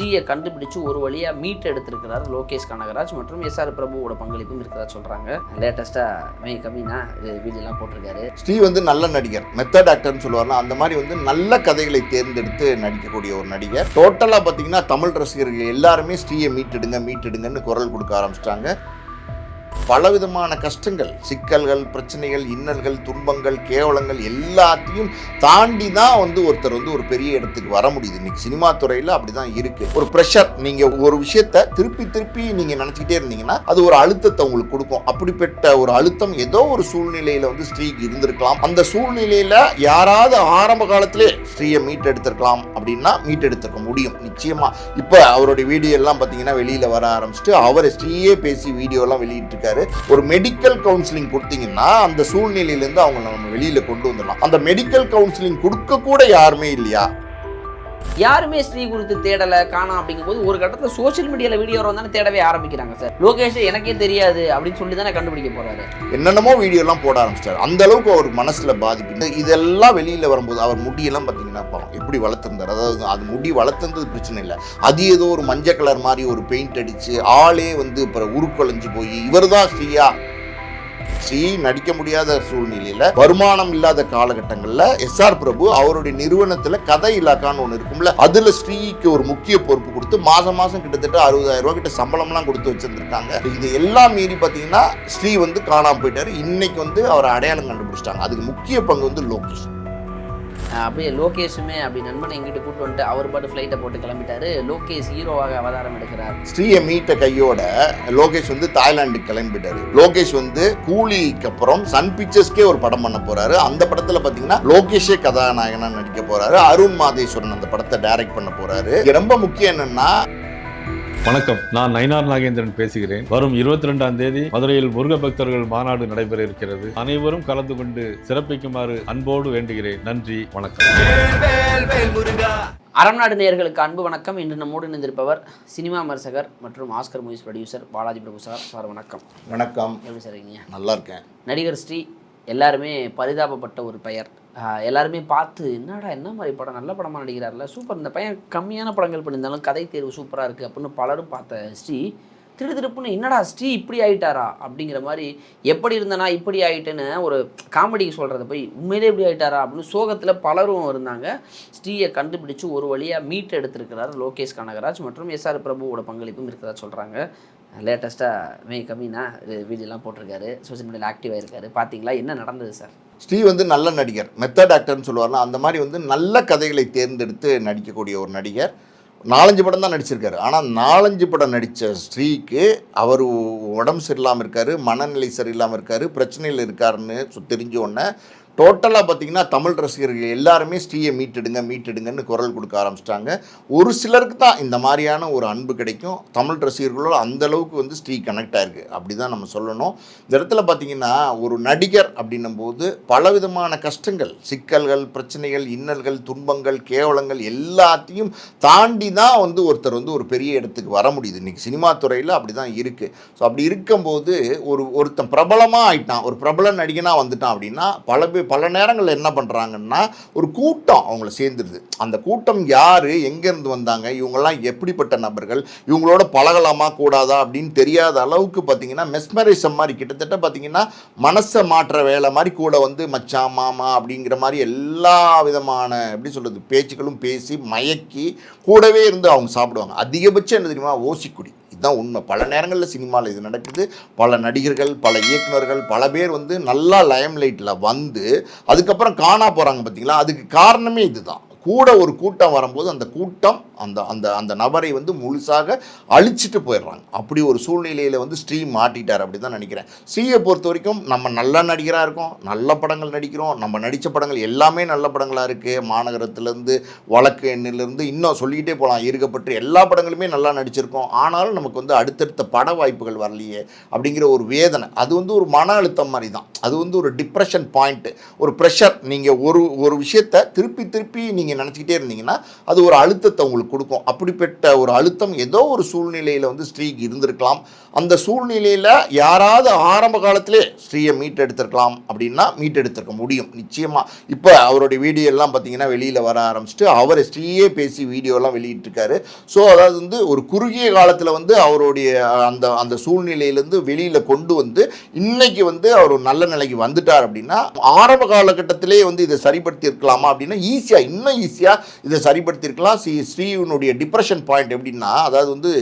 ஸ்ரீயை கண்டுபிடிச்சு ஒரு வழியாக மீட் எடுத்திருக்கிறார் லோகேஷ் கனகராஜ் மற்றும் எஸ்ஆர் பிரபுவோட பங்களிப்பும் இருக்கிறதா சொல்கிறாங்க லேட்டஸ்ட்டாக மே கம்மினா வீடியோலாம் போட்டிருக்காரு. ஸ்ரீ வந்து நல்ல நடிகர் மெத்தட் ஆக்டர்னு சொல்லுவார்னா அந்த மாதிரி வந்து நல்ல கதைகளை தேர்ந்தெடுத்து நடிக்கக்கூடிய ஒரு நடிகர். டோட்டலாக பார்த்தீங்கன்னா தமிழ் ரசிகர்கள் எல்லாருமே ஸ்ரீயை மீட்டெடுங்க மீட்டெடுங்கன்னு குரல் கொடுக்க ஆரம்பிச்சிட்டாங்க. பலவிதமான கஷ்டங்கள் சிக்கல்கள் பிரச்சனைகள் இன்னல்கள் துன்பங்கள் கேவலங்கள் எல்லாத்தையும் தாண்டி தான் வந்து ஒருத்தர் வந்து ஒரு பெரிய இடத்துக்கு வர முடியுது. இன்னைக்கு சினிமா துறையில் அப்படி தான் இருக்குது ஒரு ப்ரெஷர் நீங்கள் ஒரு விஷயத்த திருப்பி திருப்பி நீங்கள் நினச்சிக்கிட்டே இருந்தீங்கன்னா அது ஒரு அழுத்தத்தை உங்களுக்கு கொடுக்கும். அப்படிப்பட்ட ஒரு அழுத்தம் ஏதோ ஒரு சூழ்நிலையில் வந்து ஸ்ரீக்கு இருந்திருக்கலாம். அந்த சூழ்நிலையில் யாராவது ஆரம்ப காலத்திலே ஸ்ரீயை மீட் எடுத்திருக்கலாம் அப்படின்னா மீட் எடுத்திருக்க முடியும். நிச்சயமாக இப்போ அவருடைய வீடியோ எல்லாம் பார்த்தீங்கன்னா வெளியில் வர ஆரம்பிச்சுட்டு அவரை ஸ்ரீயே பேசி வீடியோலாம் வெளியிட்டிருக்காரு. ஒரு மெடிக்கல் கவுன்சிலிங் கொடுத்தீங்கன்னா அந்த சூழ்நிலையிலேருந்து அவங்களை நம்ம வெளியில் கொண்டு வந்துடலாம். அந்த மெடிக்கல் கவுன்சிலிங் கொடுக்க கூட யாருமே இல்லையா? யாருமே ஸ்ரீ குறித்து தேடலை காணோம் அப்படிங்கும்போது ஒரு கட்டத்தில் சோஷியல் மீடியாவில் வீடியோ வந்தானே தேடவே ஆரம்பிக்கிறாங்க சார். லோகேஷ் எனக்கே தெரியாது அப்படின்னு சொல்லி தானே கண்டுபிடிக்க போறாரு. என்னென்னமோ வீடியோலாம் போட ஆரம்பிச்சிட்டாரு. அந்த அளவுக்கு அவர் மனசுல பாதிப்பு. இதெல்லாம் வெளியில வரும்போது அவர் முடியெல்லாம் பார்த்தீங்கன்னா பாவம் எப்படி வளர்த்துருந்தார்? அதாவது அது முடி வளர்த்துருந்தது பிரச்சனை இல்லை. அது ஏதோ ஒரு மஞ்சள் கலர் மாதிரி ஒரு பெயிண்ட் அடிச்சு ஆளே வந்து இப்போ உருக்குலைஞ்சு போய் இவர் தான் ஸ்ரீயா ஸ்ரீ நடிக்க முடியாத சூழ்நிலையில வருமானம் இல்லாத காலகட்டங்கள்ல எஸ்ஆர் பிரபு அவருடைய நிறுவனத்துல கதை இலாக்கான்னு ஒன்று இருக்கும்ல அதுல ஸ்ரீக்கு ஒரு முக்கிய பொறுப்பு கொடுத்து மாசம் மாசம் கிட்டத்தட்ட அறுபதாயிரம் ரூபாய் கிட்ட சம்பளம்லாம் கொடுத்து வச்சிருந்திருக்காங்க. இது எல்லாம் மீறி பார்த்தீங்கன்னா ஸ்ரீ வந்து காணாம போயிட்டாரு. இன்னைக்கு வந்து அவரை அடையாளம் கண்டுபிடிச்சிட்டாங்க. அதுக்கு முக்கிய பங்கு வந்து லோகேஷ். அப்படியே லோகேஷுமே அப்படி நண்பனை எங்கிட்ட கூட்டு வந்துட்டு அவர் பாட்டு ஃப்ளைட்டை போட்டு கிளம்பிட்டாரு. லோகேஷ் ஹீரோவாக அவதாரம் எடுக்கிறார். ஸ்ரீயை மீட்ட கையோட லோகேஷ் வந்து தாய்லாந்துக்கு கிளம்பிட்டாரு. லோகேஷ் வந்து கூலிக்கு அப்புறம் சன் பிக்சர்ஸ்க்கே ஒரு படம் பண்ண போறாரு. அந்த படத்துல பாத்தீங்கன்னா லோகேஷே கதாநாயகனா நடிக்க போறாரு. அருண் மாதேஸ்வரன் அந்த படத்தை டைரக்ட் பண்ண போறாரு. ரொம்ப முக்கியம் என்னன்னா வணக்கம். நான் நயினார் நாகேந்திரன் பேசுகிறேன். வரும் இருபத்தி ரெண்டாம் தேதி மதுரையில் முருக பக்தர்கள் மாநாடு நடைபெற இருக்கிறது. அனைவரும் கலந்து கொண்டு சிறப்பிக்குமாறு அன்போடு வேண்டுகிறேன். நன்றி வணக்கம். அறம்நாடு நேயர்களுக்கு அன்பு வணக்கம். இன்று நம்மோடு இணைந்திருப்பவர் சினிமா விமர்சகர் மற்றும் Oscar movies producer Balaji Prabhu sir. Sir வணக்கம். வணக்கம். எப்படி சார் இருக்கீங்க? நல்லா இருக்கேன். நடிகர் ஸ்ரீ எல்லாருமே பரிதாபப்பட்ட ஒரு பெயர். எல்லாருமே பார்த்து என்னடா என்ன மாதிரி படம்? நல்ல படமாக நடிக்கிறார்ல. சூப்பர். இந்த பையன் கம்மியான படங்கள் பண்ணியிருந்தாலும் கதை தேர்வு சூப்பராக இருக்குது அப்படின்னு பலரும் பார்த்த ஸ்ரீ திரு திருப்புன்னு என்னடா ஸ்ரீ இப்படி ஆயிட்டாரா? அப்படிங்கிற மாதிரி எப்படி இருந்தனா இப்படி ஆகிட்டேன்னு ஒரு காமெடிக்கு சொல்கிறத போய் உண்மையிலே இப்படி ஆயிட்டாரா? அப்படின்னு சோகத்தில் பலரும் இருந்தாங்க. ஸ்ரீயை கண்டுபிடிச்சு ஒரு வழியாக மீட் எடுத்திருக்கிறார் லோகேஷ் கனகராஜ் மற்றும் எஸ்ஆர் பிரபுவோட பங்களிப்பும் இருக்கிறதா சொல்கிறாங்க லேட்டஸ்ட்டாக மே கம்மினா இது வீடியோலாம் போட்டிருக்காரு. சோஷியல் மீடியாவில் ஆக்டிவ் இருக்காரு பார்த்தீங்களா என்ன நடந்தது சார் ஸ்ரீ வந்து நல்ல நடிகர். மெத்தட் ஆக்டர்னு சொல்லுவார்னா அந்த மாதிரி வந்து நல்ல கதைகளை தேர்ந்தெடுத்து நடிக்கக்கூடிய ஒரு நடிகர். நாலஞ்சு படம் தான் நடிச்சிருக்காரு. ஆனால் நாலஞ்சு படம் நடித்த ஸ்ரீக்கு அவர் உடம்பு சரியில்லாமல் இருக்காரு மனநிலை சரியில்லாமல் இருக்காரு பிரச்சனையில் இருக்காருன்னு தெரிஞ்ச உடனே டோட்டலாக பார்த்தீங்கன்னா தமிழ் ரசிகர்கள் எல்லாருமே ஸ்ரீயை மீட்டெடுங்க மீட்டெடுங்கன்னு குரல் கொடுக்க ஆரம்பிச்சிட்டாங்க. ஒரு சிலருக்கு தான் இந்த மாதிரியான ஒரு அன்பு கிடைக்கும். தமிழ் ரசிகர்களோட அந்த அளவுக்கு வந்து ஸ்ரீ கனெக்ட் ஆயிருக்கு. அப்படி தான் நம்ம சொல்லணும். இந்த இடத்துல பார்த்தீங்கன்னா ஒரு நடிகர் அப்படின்னும் போது பலவிதமான கஷ்டங்கள் சிக்கல்கள் பிரச்சனைகள் இன்னல்கள் துன்பங்கள் கேவலங்கள் எல்லாத்தையும் தாண்டி தான் வந்து ஒருத்தர் வந்து ஒரு பெரிய இடத்துக்கு வர முடியுது. இன்றைக்கி சினிமா துறையில் அப்படி தான் இருக்குது ஸோ அப்படி இருக்கும்போது ஒரு ஒருத்தன் பிரபலமாக ஆயிட்டான் ஒரு பிரபல நடிகனாக வந்துட்டான் அப்படின்னா பல பேர் பல நேரங்களில் என்ன பண்ணுறாங்கன்னா ஒரு கூட்டம் அவங்கள சேர்ந்துருது. அந்த கூட்டம் யார் எங்கேருந்து வந்தாங்க இவங்கெல்லாம் எப்படிப்பட்ட நபர்கள் இவங்களோட பழகலாமா கூடாதா அப்படின்னு தெரியாத அளவுக்கு பார்த்தீங்கன்னா மெஸ்மரிசம் மாதிரி கிட்டத்தட்ட பார்த்தீங்கன்னா மனசை மாற்ற வேலை மாதிரி கூட வந்து மச்சான் மாமா அப்படிங்கிற மாதிரி எல்லா விதமான எப்படி சொல்கிறது பேச்சுக்களும் பேசி மயக்கி கூடவே இருந்து அவங்க சாப்பிடுவாங்க. அதிகபட்சம் என்ன தெரியுமா? ஓசிக்குடி. இதுதான் உண்மை. பல நேரங்களில் சினிமாவில் இது நடக்குது. பல நடிகர்கள் பல இயக்குநர்கள் பல பேர் வந்து நல்லா லைம்லைட்டில் வந்து அதுக்கப்புறம் காணா போகிறாங்க பார்த்தீங்களா அதுக்கு காரணமே இதுதான். கூட ஒரு கூட்டம் வரும்போது அந்த கூட்டம் அந்த அந்த அந்த நபரை வந்து முழுசாக அழிச்சிட்டு போயிடுறாங்க. அப்படி ஒரு சூழ்நிலையில் வந்து ஸ்ரீ மாட்டிட்டார் அப்படி தான் நினைக்கிறேன். ஸ்ரீயை பொறுத்த வரைக்கும் நம்ம நல்ல நடிகராக இருக்கோம் நல்ல படங்கள் நடிக்கிறோம் நம்ம நடித்த படங்கள் எல்லாமே நல்ல படங்களாக இருக்குது மாநகரத்துலேருந்து வழக்கு எண்ணிலிருந்து இன்னும் சொல்லிக்கிட்டே போகலாம் இருக்கப்பட்டு எல்லா படங்களுமே நல்லா நடிச்சிருக்கோம். ஆனாலும் நமக்கு வந்து அடுத்தடுத்த பட வாய்ப்புகள் வரலையே அப்படிங்கிற ஒரு வேதனை. அது வந்து ஒரு மன அழுத்தம் மாதிரி தான் அது வந்து ஒரு டிப்ரெஷன் பாயிண்ட்டு ஒரு ப்ரெஷர் நீங்கள் ஒரு ஒரு விஷயத்தை திருப்பி திருப்பி நீங்கள் நீங்கள் நினச்சிக்கிட்டே இருந்தீங்கன்னா அது ஒரு அழுத்தத்தை உங்களுக்கு கொடுக்கும். அப்படிப்பட்ட ஒரு அழுத்தம் ஏதோ ஒரு சூழ்நிலையில் வந்து ஸ்ரீக்கு இருந்திருக்கலாம். அந்த சூழ்நிலையில் யாராவது ஆரம்ப காலத்திலே ஸ்ரீயை மீட்டெடுத்திருக்கலாம் அப்படின்னா மீட்டெடுத்திருக்க முடியும் நிச்சயமாக இப்போ அவருடைய வீடியோ எல்லாம் பார்த்தீங்கன்னா வெளியில் வர ஆரம்பிச்சுட்டு அவர் ஸ்ரீயே பேசி வீடியோலாம் வெளியிட்டிருக்காரு. ஸோ அதாவது வந்து ஒரு குறுகிய காலத்தில் வந்து அவருடைய அந்த அந்த சூழ்நிலையிலேருந்து வெளியில் கொண்டு வந்து இன்னைக்கு வந்து அவர் நல்ல நிலைக்கு வந்துட்டார் அப்படின்னா ஆரம்ப காலகட்டத்திலே வந்து இதை சரிப்படுத்தி இருக்கலாமா அப்படின்னா ஈஸியாக இன்னும் ஈஸியாக இதை சரிப்படுத்தியிருக்கலாம். ஸ்ரீ ஸ்ரீனுடைய டிப்ரெஷன் பாயிண்ட் எப்படின்னா அதாவது வந்து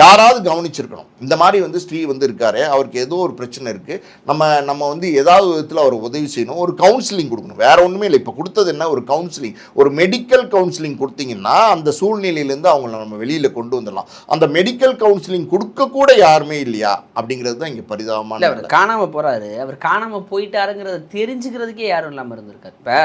யாராவது கவனிச்சிருக்கணும். இந்த மாதிரி வந்து ஸ்ரீ வந்து இருக்காரு. அவருக்கு ஏதோ ஒரு பிரச்சனை இருக்குது நம்ம நம்ம வந்து ஏதாவது விதத்தில் அவர் உதவி செய்யணும். ஒரு கவுன்சிலிங் கொடுக்கணும். வேற ஒன்றுமே இல்லை. இப்போ கொடுத்தது என்ன? ஒரு கவுன்சிலிங் ஒரு மெடிக்கல் கவுன்சிலிங் கொடுத்தீங்கன்னா அந்த சூழ்நிலையிலேருந்து அவங்கள நம்ம வெளியில் கொண்டு வந்துடலாம். அந்த மெடிக்கல் கவுன்சிலிங் கொடுக்க கூட யாருமே இல்லையா? அப்படிங்கிறது தான் இங்கே பரிதாபமான அவர் காணாம போறாரு. அவர் காணாம போயிட்டாருங்கிறத தெரிஞ்சுக்கிறதுக்கே யாரும் இல்லாம இருந்திருக்காரு. இப்ப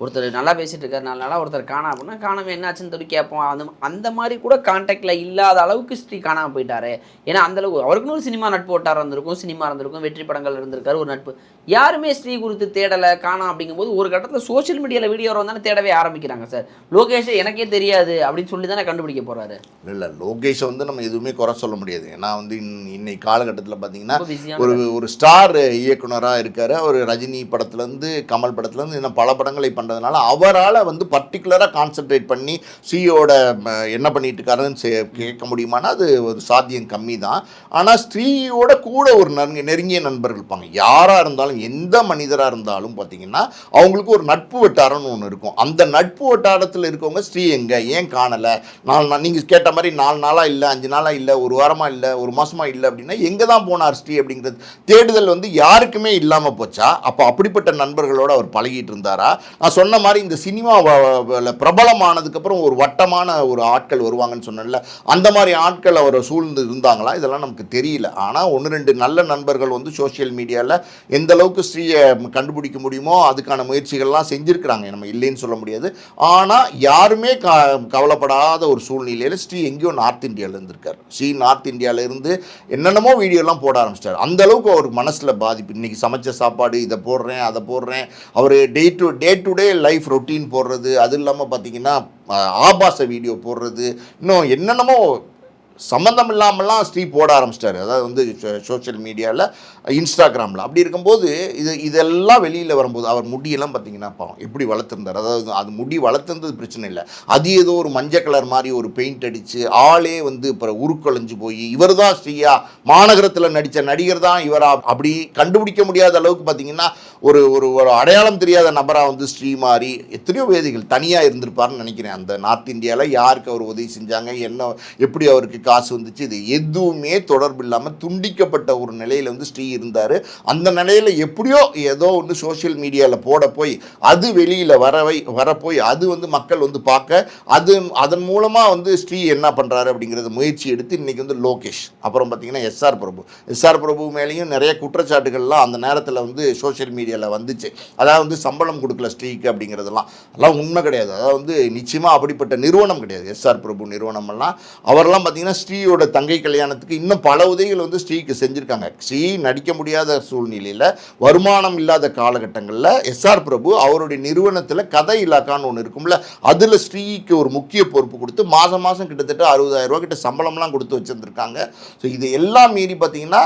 ஒருத்தர் நல்லா பேசிட்டு இருக்காரு நாலு ஒருத்தர் காணா அப்படின்னா காணாம என்னாச்சுன்னு சொல்லி கேட்போம். அந்த அந்த மாதிரி கூட காண்டாக்டில் இல்லாத அளவுக்கு ஸ்ரீ காணாமல் போயிட்டாரு. ஏன்னா அந்த அளவுக்கு அவருக்குன்னு ஒரு சினிமா நட்பு வட்டாரம் இருந்திருக்கும் சினிமா இருந்திருக்கும் வெற்றி படங்கள் இருந்திருக்காரு ஒரு நட்பு. யாருமே ஸ்ரீ குறித்து தேடலை காணாம் அப்படிங்கும்போது ஒரு கட்டத்தில் சோஷியல் மீடியாவில் வீடியோ வந்தானே தேடவே ஆரம்பிக்கிறாங்க சார். லோகேஷ் எனக்கே தெரியாது அப்படின்னு சொல்லி தானே கண்டுபிடிக்க போறாரு. இல்லை லோகேஷை வந்து நம்ம எதுவுமே குறை சொல்ல முடியாது. ஏன்னா வந்து இன்- இன்னைக்கு காலகட்டத்தில் பார்த்தீங்கன்னா ஒரு ஒரு ஸ்டார் இயக்குனராக இருக்காரு. அவர் ரஜினி படத்துலேருந்து கமல் படத்துலேருந்து இன்னும் பல படங்களை பண்ணுறதுனால அவரால் வந்து பர்டிகுலராக கான்சென்ட்ரேட் பண்ணி சியோட என்ன பண்ணிட்டு இருக்காருன்னு கேட்க முடியுமானா அது ஒரு சாத்தியம் கம்மி தான் ஆனால் ஸ்ரீயோட கூட ஒரு நெருங்க நெருங்கிய நண்பர்கள் இருப்பாங்க. யாராக இருந்தாலும் எந்த மனிதராக இருந்தாலும் பார்த்தீங்கன்னா அவங்களுக்கு ஒரு நட்பு வட்டாரம்னு ஒன்று இருக்கும். அந்த நட்பு வட்டாரத்தில் இருக்கவங்க ஸ்ரீ எங்கே? ஏன் காணலை? நாலு நாள் நீங்கள் கேட்ட மாதிரி நாலு நாளாக இல்லை அஞ்சு நாளாக இல்லை ஒரு வாரமாக இல்லை ஒரு மாசமா இல்லை அப்படின்னா எங்கே தான் போனார் ஸ்ரீ அப்படிங்கிறது தேடுதல் வந்து யாருக்குமே இல்லாமல் போச்சா? அப்போ அப்படிப்பட்ட நண்பர்களோடு அவர் பழகிட்டு இருந்தாரா? நான் சொன்ன மாதிரி இந்த சினிமா பிரபலமானதுக்கப்புறம் ஒரு வட்டமான ஒரு ஆட்கள் வருவாங்கன்னு சொன்னேன்ல அந்த மாதிரி ஆட்கள் அவரை சூழ்ந்து இருந்தாங்களா? இதெல்லாம் நமக்கு தெரியல. ஆனால் ஒன்று ரெண்டு நல்ல நண்பர்கள் வந்து சோஷியல் மீடியாவில் எந்த அளவுக்கு ஸ்ரீயை கண்டுபிடிக்க முடியுமோ அதுக்கான முயற்சிகள்லாம் செஞ்சுருக்கிறாங்க. நம்ம இல்லைன்னு சொல்ல முடியாது. ஆனால் யாருமே க கவலைப்படாத ஒரு சூழ்நிலையில் ஸ்ரீ எங்கேயோ நார்த் இந்தியாவில் இருந்திருக்கார். ஸ்ரீ நார்த் இந்தியாவிலேருந்து என்னென்னமோ வீடியோலாம் போட ஆரம்பிச்சிட்டார். அந்த அளவுக்கு அவர் மனசில் பாதிப்பு. இன்னைக்கு சமைச்ச சாப்பாடு இதை போடுறேன் அதை போடுறேன். அவர் day to day to day life routine போடுறது. அது இல்லாமல் பார்த்தீங்கன்னா ஆபாச வீடியோ போடுறது. இன்னும் என்னென்னமோ சம்மந்தம் இல்லாமலாம் ஸ்ரீ போட ஆரம்பிச்சிட்டாரு. அதாவது வந்து சோஷியல் மீடியாவில் இன்ஸ்டாகிராமில். அப்படி இருக்கும்போது இது இதெல்லாம் வெளியில் வரும்போது அவர் முடியெல்லாம் பார்த்தீங்கன்னா பாவம். எப்படி வளர்த்துருந்தார்? அதாவது அது முடி வளர்த்துருந்தது பிரச்சனை இல்லை. அது ஏதோ ஒரு மஞ்சள் கலர் மாதிரி ஒரு பெயிண்ட் அடித்து ஆளே வந்து இப்போ உருக்கொலைஞ்சு போய் இவர் தான் ஸ்ரீயா மாநகரத்தில் நடித்த நடிகர் தான் இவரா அப்படி கண்டுபிடிக்க முடியாத அளவுக்கு பார்த்தீங்கன்னா ஒரு ஒரு ஒரு அடையாளம் தெரியாத நபராக வந்து ஸ்ரீமாரி எத்தனையோ வேதிகள் தனியாக இருந்திருப்பார்னு நினைக்கிறேன். அந்த நார்த் இந்தியாவில் யாருக்கு அவர் உதவி செஞ்சாங்க என்ன எப்படி அவருக்கு காசு வந்துச்சு இது எதுவுமே தொடர்பு இல்லாமல் துண்டிக்கப்பட்ட ஒரு நிலையில் வந்து ஸ்ரீ இருந்தார். அந்த நிலையில் எப்படியோ ஏதோ வந்து சோஷியல் மீடியாவில் போட போய் அது வெளியில் வரவை வரப்போய் அது வந்து மக்கள் வந்து பார்க்க அது அதன் மூலமாக வந்து ஸ்ரீ என்ன பண்ணுறாரு அப்படிங்கிறத முயற்சி எடுத்து இன்றைக்கி வந்து லோகேஷ் அப்புறம் பார்த்தீங்கன்னா எஸ்ஆர் பிரபு. எஸ்ஆர் பிரபு மேலேயும் நிறைய குற்றச்சாட்டுகள்லாம் அந்த நேரத்தில் வந்து சோஷியல் மீடியா மீடியாவில் வந்துச்சு. அதாவது வந்து சம்பளம் கொடுக்கல ஸ்ரீக்கு அப்படிங்கிறதெல்லாம். அதெல்லாம் உண்மை கிடையாது. அதாவது வந்து நிச்சயமாக அப்படிப்பட்ட நிறுவனம் கிடையாது. எஸ்ஆர் பிரபு நிறுவனம் எல்லாம் அவரெல்லாம் பார்த்தீங்கன்னா ஸ்ரீயோட தங்கை கல்யாணத்துக்கு இன்னும் பல உதவிகள் வந்து ஸ்ரீக்கு செஞ்சுருக்காங்க. ஸ்ரீ நடிக்க முடியாத சூழ்நிலையில் வருமானம் இல்லாத காலகட்டங்களில் எஸ்ஆர் பிரபு அவருடைய நிறுவனத்தில் கதை இலாக்கான்னு ஒன்று இருக்கும்ல அதில் ஸ்ரீக்கு ஒரு முக்கிய பொறுப்பு கொடுத்து மாதம் மாதம் கிட்டத்தட்ட அறுபதாயிரம் ரூபா கிட்ட சம்பளம்லாம் கொடுத்து வச்சுருந்துருக்காங்க. ஸோ இது எல்லாம் மீறி பார்த்தீங்கன்னா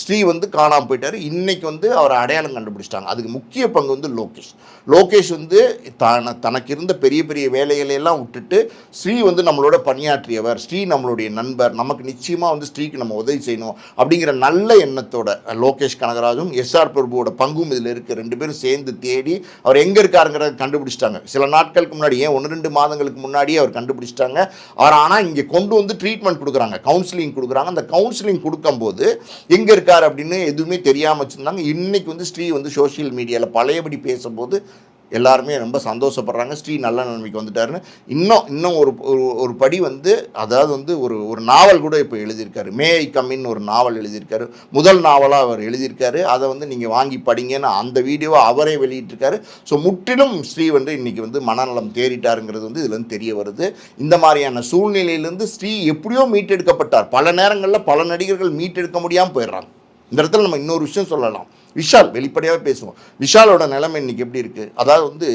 ஸ்ரீ வந்து காணாமல் போயிட்டார். இன்றைக்கி வந்து அவர் அடையாளம் கண்டுபிடிச்சிட்டாங்க. அதுக்கு முக்கிய பங்கு வந்து லோகேஷ். லோகேஷ் வந்து தன தனக்கு இருந்த பெரிய பெரிய வேலைகளை எல்லாம் விட்டுட்டு ஸ்ரீ வந்து நம்மளோட பணியாற்றியவர். ஸ்ரீ நம்மளுடைய நண்பர். நமக்கு நிச்சயமாக வந்து ஸ்ரீக்கு நம்ம உதவி செய்யணும் அப்படிங்கிற நல்ல எண்ணத்தோட லோகேஷ் கனகராஜும் எஸ்ஆர் பிரபுவோட பங்கும் இதில் இருக்குது ரெண்டு பேரும் சேர்ந்து தேடி அவர் எங்கே இருக்காருங்கிறத கண்டுபிடிச்சிட்டாங்க. சில நாட்களுக்கு முன்னாடி ஏன் ஒன்று ரெண்டு மாதங்களுக்கு முன்னாடியே அவர் கண்டுபிடிச்சிட்டாங்க. அவர் ஆனால் இங்கே கொண்டு வந்து ட்ரீட்மெண்ட் கொடுக்குறாங்க. கவுன்சிலிங் கொடுக்குறாங்க. அந்த கவுன்சிலிங் கொடுக்கும்போது எங்கே இருக்கார் அப்படின்னு எதுவுமே தெரியாமல் வச்சுருந்தாங்க. இன்னைக்கு வந்து ஸ்ரீ வந்து சோஷியல் மீடியாவில் பழையபடி பேசும்போது எல்லாருமே ரொம்ப சந்தோஷப்படுறாங்க. ஸ்ரீ நல்ல நிலைமைக்கு வந்துட்டாருன்னு. இன்னும் இன்னும் ஒரு ஒரு ஒரு படி வந்து அதாவது வந்து ஒரு ஒரு நாவல் கூட இப்போ எழுதியிருக்காரு. மே ஐ கம்மின்னு ஒரு நாவல் எழுதியிருக்காரு. முதல் நாவலாக அவர் எழுதியிருக்காரு. அதை வந்து நீங்கள் வாங்கி படிங்கன்னு அந்த வீடியோவை அவரே வெளியிட்டிருக்காரு. ஸோ முற்றிலும் ஸ்ரீ வந்து இன்னைக்கு வந்து மனநலம் தேறிட்டாருங்கிறது வந்து இதுலேருந்து தெரிய வருது. இந்த மாதிரியான சூழ்நிலையிலேருந்து ஸ்ரீ எப்படியோ மீட்டெடுக்கப்பட்டார். பல நேரங்களில் பல நடிகர்கள் மீட்டெடுக்க முடியாமல் போயிடுறாங்க. இந்த இடத்துல நம்ம இன்னொரு விஷயம் சொல்லலாம். விஷால் வெளிப்படையாகவே பேசுவோம். விஷாலோட நிலைமை இன்னைக்கு எப்படி இருக்குது அதாவது வந்து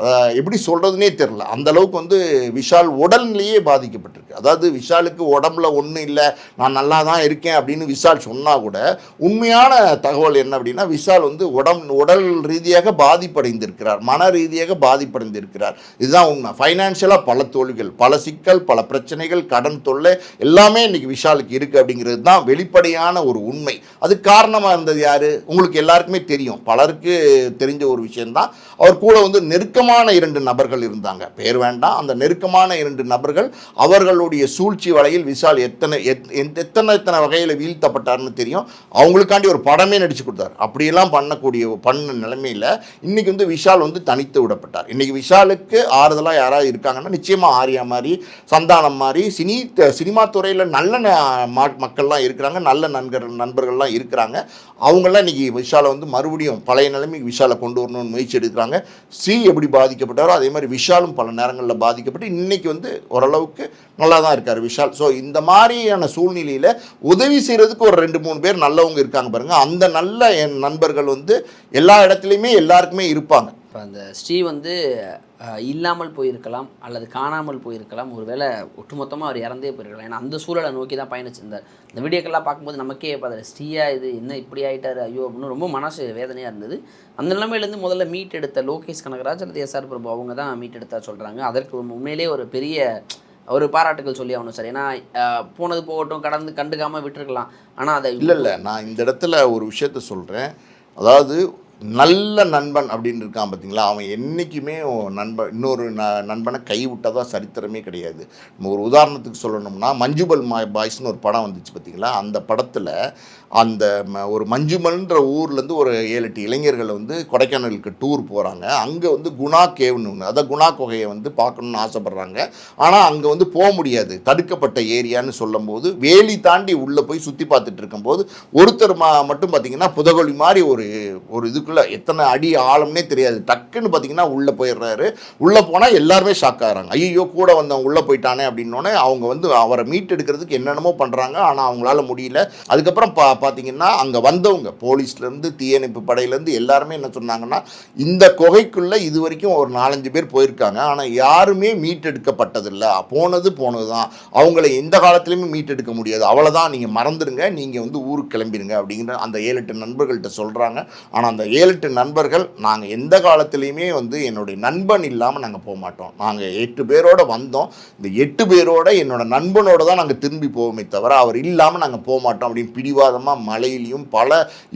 அதை எப்படி சொல்கிறதுனே தெரில அந்த அளவுக்கு வந்து விஷால் உடல்நிலையே பாதிக்கப்பட்டிருக்கு. அதாவது விஷாலுக்கு உடம்புல ஒன்றும் இல்லை நான் நல்லா தான் இருக்கேன் அப்படின்னு விஷால் சொன்னால் கூட உண்மையான தகவல் என்ன அப்படின்னா விஷால் வந்து உடம் உடல் ரீதியாக பாதிப்படைந்திருக்கிறார். மன ரீதியாக பாதிப்படைந்திருக்கிறார். இதுதான் உண்மை. ஃபைனான்ஷியலாக பல தோல்விகள் பல சிக்கல் பல பிரச்சனைகள் கடன் தொல்லை எல்லாமே இன்றைக்கி விஷாலுக்கு இருக்குது அப்படிங்கிறது தான் வெளிப்படையான ஒரு உண்மை. அது காரணமாக இருந்தது யார்? உங்களுக்கு எல்லாருக்குமே தெரியும். பலருக்கு தெரிஞ்ச ஒரு விஷயம்தான். அவர் கூட வந்து நெருக்கமான இரண்டு நபர்கள் இருந்தாங்க. பேர் வேண்டாம். அந்த நெருக்கமான இரண்டு நபர்கள் அவர்களுடைய சூழ்ச்சி வலையில் விஷால் எத்தனை எத்- எத்- எத்தனை எத்தனை வகையில் வீழ்த்தப்பட்டார்னு தெரியும். அவங்களுக்காண்டி ஒரு படமே நடிச்சு கொடுத்தார். அப்படியெல்லாம் பண்ணக்கூடிய பண்ண நிலைமையில் இன்னைக்கு வந்து விஷால் வந்து தனித்து விடப்பட்டார். இன்னைக்கு விஷாலுக்கு ஆறுதலாக யாராவது இருக்காங்கன்னா நிச்சயமாக ஆர்யா மாதிரி சந்தானம் மாதிரி சினி சினிமா துறையில் நல்ல ந- மக்கள்லாம் இருக்கிறாங்க. நல்ல நண்பர்கள் நண்பர்கள்லாம் இருக்கிறாங்க. அவங்களாம் இன்னைக்கு விஷாலை வந்து மறுபடியும் பழைய நிலைமைக்கு விஷாலை கொண்டு வரணும்னு முயற்சி எடுக்கிறாங்க. சி எப்படி பாதிக்கப்பட்டாரோ அதே மாதிரி விஷாலும் பல நேரங்களில் பாதிக்கப்பட்டு இன்றைக்கி வந்து ஓரளவுக்கு நல்லா தான் இருக்கார் விஷால். ஸோ இந்த மாதிரியான சூழ்நிலையில் உதவி செய்கிறதுக்கு ஒரு ரெண்டு மூணு பேர் நல்லவங்க இருக்காங்க பாருங்கள் அந்த நல்ல என் நண்பர்கள் வந்து எல்லா இடத்துலையுமே எல்லாருக்குமே இருப்பாங்க. இப்போ அந்த ஸ்ரீ வந்து இல்லாமல் போயிருக்கலாம் அல்லது காணாமல் போயிருக்கலாம். ஒருவேளை ஒட்டுமொத்தமாக அவர் இறந்தே போயிருக்கலாம். ஏன்னா அந்த சூழலை நோக்கி தான் பயணிச்சிருந்தார் இந்த வீடியோக்கெல்லாம் பார்க்கும்போது நமக்கே பார்த்தாரு ஸ்ரீயா இது என்ன இப்படி ஆகிட்டார் ஐயோ அப்படின்னு ரொம்ப மனசு வேதனையாக இருந்தது. அந்த நிலைமையிலேருந்து முதல்ல மீட் எடுத்த லோகேஷ் கனகராஜ் அல்லது எஸ்ஆர் பிரபு அவங்க தான் மீட் எடுத்தா சொல்கிறாங்க அதற்கு உண்மையிலே ஒரு பெரிய ஒரு பாராட்டுகள் சொல்லி ஆகணும் சார். ஏன்னா போனது போகட்டும் கடந்து கண்டுக்காமல் விட்டுருக்கலாம். ஆனால் அதை இல்லை இல்லை. நான் இந்த இடத்துல ஒரு விஷயத்த சொல்கிறேன் அதாவது நல்ல நண்பன் அப்படின்னு இருக்கான் பார்த்தீங்களா? அவன் என்றைக்குமே நண்பன் இன்னொரு ந நண்பனை கைவிட்டதாக சரித்திரமே கிடையாது. ஒரு உதாரணத்துக்கு சொல்லணும்னா மஞ்சுபல் மா பாய்ஸ்னு ஒரு படம் வந்துச்சு பார்த்தீங்களா? அந்த படத்தில் அந்த ம- ஒரு மஞ்சுமல்ன்ற ஊர்லேருந்து ஒரு ஏழு எட்டு இளைஞர்கள் வந்து கொடைக்கானலுக்கு டூர் போகிறாங்க அங்கே வந்து குணா கேவ்னு ஒன்று அதான் குணா குகையை வந்து பார்க்கணுன்னு ஆசைப்பட்றாங்க. ஆனால் அங்கே வந்து போக முடியாது. தடுக்கப்பட்ட ஏரியான்னு சொல்லும்போது வேலி தாண்டி உள்ளே போய் சுற்றி பார்த்துட்டு இருக்கும்போது ஒருத்தர் மா மட்டும் பார்த்தீங்கன்னா புதகொழி மாதிரி ஒரு ஒரு இது அதுக்குள்ளே எத்தனை அடி ஆழம்னே தெரியாது. டக்குன்னு பார்த்தீங்கன்னா உள்ளே போயிடுறாரு. உள்ளே போனால் எல்லாருமே ஷாக் ஆகிறாங்க. ஐயோ கூட வந்தவங்க உள்ளே போயிட்டானே அப்படின்னோடனே அவங்க வந்து அவரை மீட் எடுக்கிறதுக்கு என்னென்னமோ பண்ணுறாங்க ஆனால் அவங்களால முடியல. அதுக்கப்புறம் பா பார்த்தீங்கன்னா அங்கே வந்தவங்க போலீஸ்லேருந்து தீயணைப்பு படையிலேருந்து எல்லாருமே என்ன சொன்னாங்கன்னா இந்த குகைக்குள்ளே இது வரைக்கும் ஒரு நாலஞ்சு பேர் போயிருக்காங்க. ஆனால் யாருமே மீட் எடுக்கப்பட்டதில்லை. போனது போனது தான் அவங்கள எந்த காலத்துலையுமே மீட் எடுக்க முடியாது. அவ்வளோதான் நீங்கள் மறந்துடுங்க. நீங்கள் வந்து ஊருக்கு கிளம்பிடுங்க அப்படிங்கிற அந்த ஏழு எட்டு நண்பர்கள்ட்ட சொல்கிறாங்க ஆனால் அந்த ஏழு எட்டு நண்பர்கள் நாங்கள் எந்த காலத்துலேயுமே வந்து என்னுடைய நண்பன் இல்லாமல் நாங்கள் போக மாட்டோம். நாங்கள் எட்டு பேரோட வந்தோம். இந்த எட்டு பேரோட என்னோட நண்பனோட தான் நாங்கள் திரும்பி போவோமே தவிர அவர் இல்லாமல் நாங்கள் போக மாட்டோம் அப்படின்னு பிடிவாதமாக மழையிலையும் பல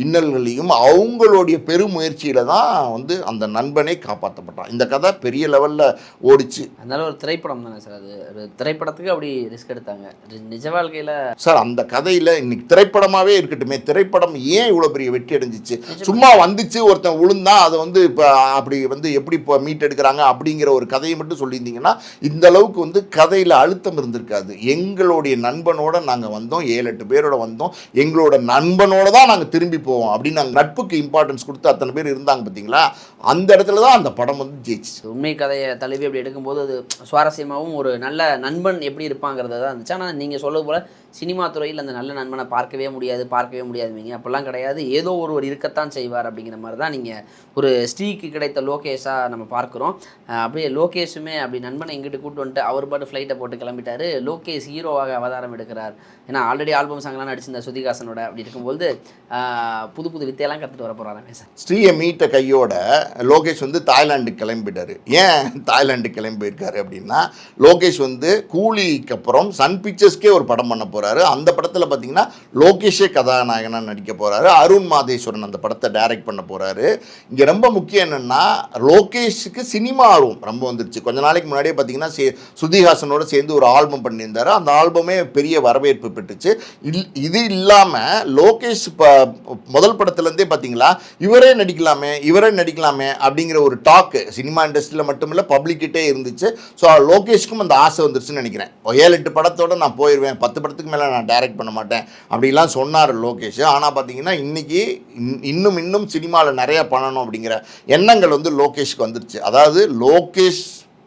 இன்னல்களையும் அவங்களுடைய பெருமுயற்சியில் தான் வந்து அந்த நண்பனே காப்பாற்றப்பட்டான் இந்த கதை பெரிய லெவலில் ஓடிச்சு. அதனால ஒரு திரைப்படம் தானே சார் அது? ஒரு திரைப்படத்துக்கு அப்படி ரிஸ்க் எடுத்தாங்க. நிஜ வாழ்க்கையில் சார் அந்த கதையில் இன்னைக்கு திரைப்படமாகவே இருக்கட்டுமே. திரைப்படம் ஏன் இவ்வளோ பெரிய வெற்றி அடைஞ்சிச்சு? சும்மா வந்துச்சு ஒருத்தன் விழுந்தா அதை வந்து இப்போ அப்படி வந்து எப்படி இப்போ மீட் எடுக்கிறாங்க அப்படிங்கிற ஒரு கதையை மட்டும் சொல்லியிருந்தீங்கன்னா இந்த அளவுக்கு வந்து கதையில் அழுத்தம் இருந்திருக்காது. எங்களுடைய நண்பனோட நாங்கள் வந்தோம் ஏழு எட்டு பேரோட வந்தோம். எங்களோட நண்பனோட தான் நாங்கள் திரும்பி போவோம் அப்படின்னு நாங்கள் நட்புக்கு இம்பார்ட்டன்ஸ் கொடுத்து அத்தனை பேர் இருந்தாங்க பார்த்தீங்களா அந்த இடத்துல தான் அந்த படம் வந்து ஜெயிச்சு. உண்மை கதையை தழுவி அப்படி எடுக்கும்போது அது சுவாரஸ்யமாகவும் ஒரு நல்ல நண்பன் எப்படி இருப்பாங்கிறது தான் இருந்துச்சு. ஆனால் நீங்கள் சொல்வது போல் சினிமா துறையில் அந்த நல்ல நண்பனை பார்க்கவே முடியாது பார்க்கவே முடியாதுவீங்க அப்படிலாம் கிடையாது. ஏதோ ஒருவர் இருக்கத்தான் செய்வார் அப்படிங்கிற மாதிரி தான் நீங்கள் ஒரு ஸ்ரீக்கு கிடைத்த லோகேஷாக நம்ம பார்க்குறோம். அப்படியே லோகேஷுமே அப்படி நண்பனை எங்கிட்ட கூட்டு வந்துட்டு அவர் பாட்டு ஃப்ளைட்டை போட்டு கிளம்பிட்டாரு. லோகேஷ் ஹீரோவாக அவதாரம் எடுக்கிறார். ஏன்னா ஆல்ரெடி ஆல்பம் சாங்லாம் நடிச்சிருந்த சுதிகாசனோட அப்படி இருக்கும்போது புது புது வித்தையெல்லாம் கற்றுட்டு வர போகிறாங்க சார். ஸ்ரீயை மீட்ட கையோட லோகேஷ் வந்து தாய்லாந்துக்கு கிளம்பிட்டாரு. ஏன் தாய்லாந்து கிளம்பி போயிருக்காரு அப்படின்னா லோகேஷ் வந்து கூலிக்கு அப்புறம் சன் பிக்சர்ஸ்க்கே ஒரு படம் பண்ண போறாரு. அந்த படத்தில் பார்த்தீங்கன்னா லோகேஷே கதாநாயகனாக நடிக்க போகிறாரு அருண் மாதேஸ்வரன் அந்த படத்தை டைரக்ட் பண்ண போகிறாரு இங்கே ரொம்ப முக்கியம் என்னென்னா லோகேஷுக்கு சினிமா ஆர்வம் ரொம்ப வந்துருச்சு. கொஞ்ச நாளைக்கு முன்னாடியே பார்த்தீங்கன்னா சே சுதிஹாசனோட சேர்ந்து ஒரு ஆல்பம் பண்ணியிருந்தாரு. அந்த ஆல்பமே பெரிய வரவேற்பு பெற்றுச்சு. இல் இது இல்லாமல் லோகேஷ் இப்போ முதல் படத்துலேருந்தே பார்த்தீங்களா இவரே நடிக்கலாமே இவரே நடிக்கலாமே அப்படிங்கிற ஒரு டாக்கு சினிமா இண்டஸ்ட்ரியில் மட்டும் இல்லை பப்ளிக்கிட்டே இருந்துச்சு. ஸோ லோகேஷ்க்கும் அந்த ஆசை வந்துருச்சுன்னு நினைக்கிறேன். ஏழு எட்டு படத்தோட நான் போயிடுவேன் பத்து படத்துக்கு மேலே நான் டைரக்ட் பண்ண மாட்டேன் அப்படிலாம் சொன்னார் லோகேஷ். ஆனால் பார்த்தீங்கன்னா இன்றைக்கி இன்னும் இன்னும் சினிமாவில் நிறையா பண்ணணும் அப்படிங்கிற எண்ணங்கள் வந்து லோகேஷ்க்கு வந்துருச்சு. அதாவது லோகேஷ்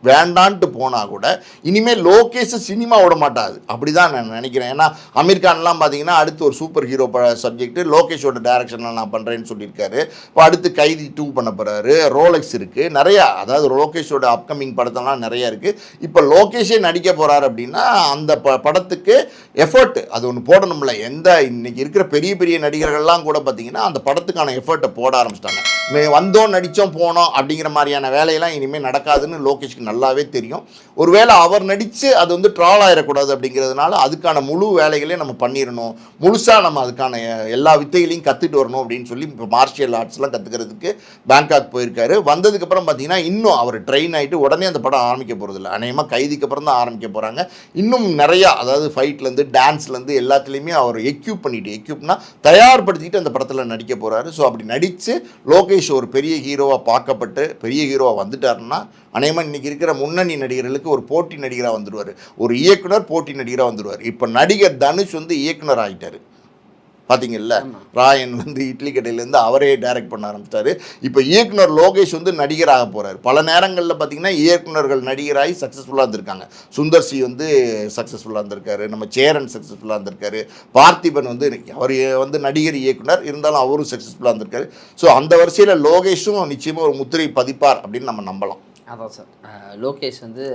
வேண்டான்ட்டு போனால் கூட இனிமேல் லோகேஷ் சினிமா விட மாட்டாது. அப்படி தான் நான் நினைக்கிறேன். ஏன்னா அமீர் கான்லாம் பார்த்தீங்கன்னா அடுத்து ஒரு சூப்பர் ஹீரோ சப்ஜெக்ட் லோகேஷோட டேரக்ஷனில் நான் பண்ணுறேன்னு சொல்லியிருக்காரு. இப்போ அடுத்து கைதி டூ பண்ண போகிறாரு ரோலெக்ஸ் இருக்குது நிறையா அதாவது லோகேஷோட அப்கமிங் படத்தெல்லாம் நிறையா இருக்குது இப்போ லோகேஷே நடிக்க போகிறாரு அப்படின்னா அந்த ப படத்துக்கு எஃபர்ட் அது ஒன்று போடணும்ல. எந்த இன்னைக்கு இருக்கிற பெரிய பெரிய நடிகர்கள்லாம் கூட பார்த்தீங்கன்னா அந்த படத்துக்கான எஃபர்ட்டை போட ஆரம்பிச்சிட்டாங்க. வந்தோம் நடித்தோம் போனோம் அப்படிங்கிற மாதிரியான வேலையெல்லாம் இனிமேல் நடக்காதுன்னு லோகேஷ்க்கு நல்லாவே தெரியும். ஒருவேளை அவர் நடித்து அது வந்து ட்ரால் ஆயிடக்கூடாது அப்படிங்கிறதுனால அதுக்கான முழு வேலைகளையும் நம்ம பண்ணிடணும் முழுசாக நம்ம அதுக்கான எல்லா வித்தைகளையும் கற்றுட்டு வரணும் அப்படின்னு சொல்லி இப்போ மார்ஷியல் ஆர்ட்ஸ்லாம் கற்றுக்கிறதுக்கு பேங்காக் போயிருக்காரு. வந்ததுக்கப்புறம் பார்த்தீங்கன்னா இன்னும் அவர் ட்ரெயின் ஆகிட்டு உடனே அந்த படம் ஆரம்பிக்க போகிறதில்ல அநேகமாக கைதிக்கு அப்புறம் தான் ஆரம்பிக்க போகிறாங்க இன்னும் நிறையா அதாவது ஃபைட்லேருந்து டான்ஸ்லேருந்து எல்லாத்துலேயுமே அவர் எக்யூப் பண்ணிட்டு எக்யூப்னா தயார்படுத்திட்டு அந்த படத்தில் நடிக்க போகிறாரு ஸோ அப்படி நடித்து லோகேஷ் ஒரு பெரிய ஹீரோவாக பார்க்கப்பட்டு பெரிய ஹீரோவாக வந்துட்டாருன்னா அநேகமாக இன்றைக்கி இருக்கிற முன்னணி நடிகர்களுக்கு ஒரு போட்டி நடிகராக வந்துடுவார் ஒரு இயக்குனர் போட்டி நடிகராக வந்துடுவார் இப்போ நடிகர் தனுஷ் வந்து இயக்குனர் ஆகிட்டார் பார்த்தீங்கல்ல. ராயன் வந்து இட்லி கடையிலேருந்து அவரே டைரக்ட் பண்ண ஆரம்பிச்சிட்டாரு இப்போ இயக்குனர் லோகேஷ் வந்து நடிகராக போகிறார் பல நேரங்களில் பார்த்தீங்கன்னா இயக்குனர்கள் நடிகராகி சக்ஸஸ்ஃபுல்லாக இருந்திருக்காங்க. சுந்தர் சி வந்து சக்ஸஸ்ஃபுல்லாக இருந்திருக்காரு. நம்ம சேரன் சக்ஸஸ்ஃபுல்லாக இருந்திருக்காரு. பார்த்திபன் வந்து அவர் வந்து நடிகர் இயக்குனர். இருந்தாலும் அவரும் சக்ஸஸ்ஃபுல்லாக இருந்திருக்காரு. ஸோ அந்த வரிசையில் லோகேஷும் நிச்சயமாக ஒரு முத்திரை பதிப்பார் அப்படின்னு நம்ம நம்பலாம். அதான் சார். லோகேஷ் வந்து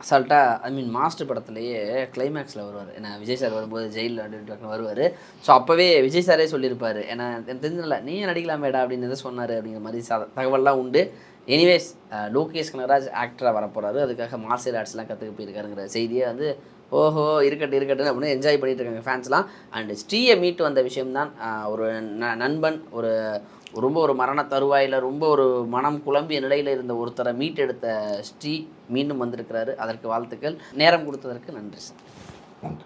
அசால்ட்டாக ஐ மீன் மாஸ்டர் படத்துலேயே கிளைமேக்ஸில் வருவார். ஏன்னா விஜய் சார் வரும்போது ஜெயிலில் அப்படின்னு வருவார். ஸோ அப்போவே விஜய் சாரே சொல்லியிருப்பார். ஏன்னா எனக்கு தெரிஞ்சதில்ல நீ நடிக்கலாமேடா? அப்படின்னு எதை சொன்னார் அப்படிங்கிற மாதிரி ச- தகவல்லாம் உண்டு. எனிவேஸ் லோகேஷ் கனகராஜ் ஆக்டராக வரப்போகிறாரு அதுக்காக மார்ஷியல் ஆர்ட்ஸ்லாம் கற்றுக்க போயிருக்காருங்கிற செய்தியை வந்து ஓஹோ இருக்கட்டும் இருக்கட்டும் அப்படின்னு என்ஜாய் பண்ணிட்டு இருக்காங்க ஃபேன்ஸ்லாம் அண்ட் ஸ்ரீயை மீட்டு வந்த விஷயம்தான் ஒரு ந- நண்பன் ஒரு ரொம்ப ஒரு மரண தருவாயில் ரொம்ப ஒரு மனம் குழம்பிய நிலையில் இருந்த ஒருத்தரை மீட்டெடுத்த ஸ்ரீ மீண்டும் வந்திருக்கிறாரு. அதற்கு வாழ்த்துக்கள். நேரம் கொடுத்ததற்கு நன்றி சார். நன்றி.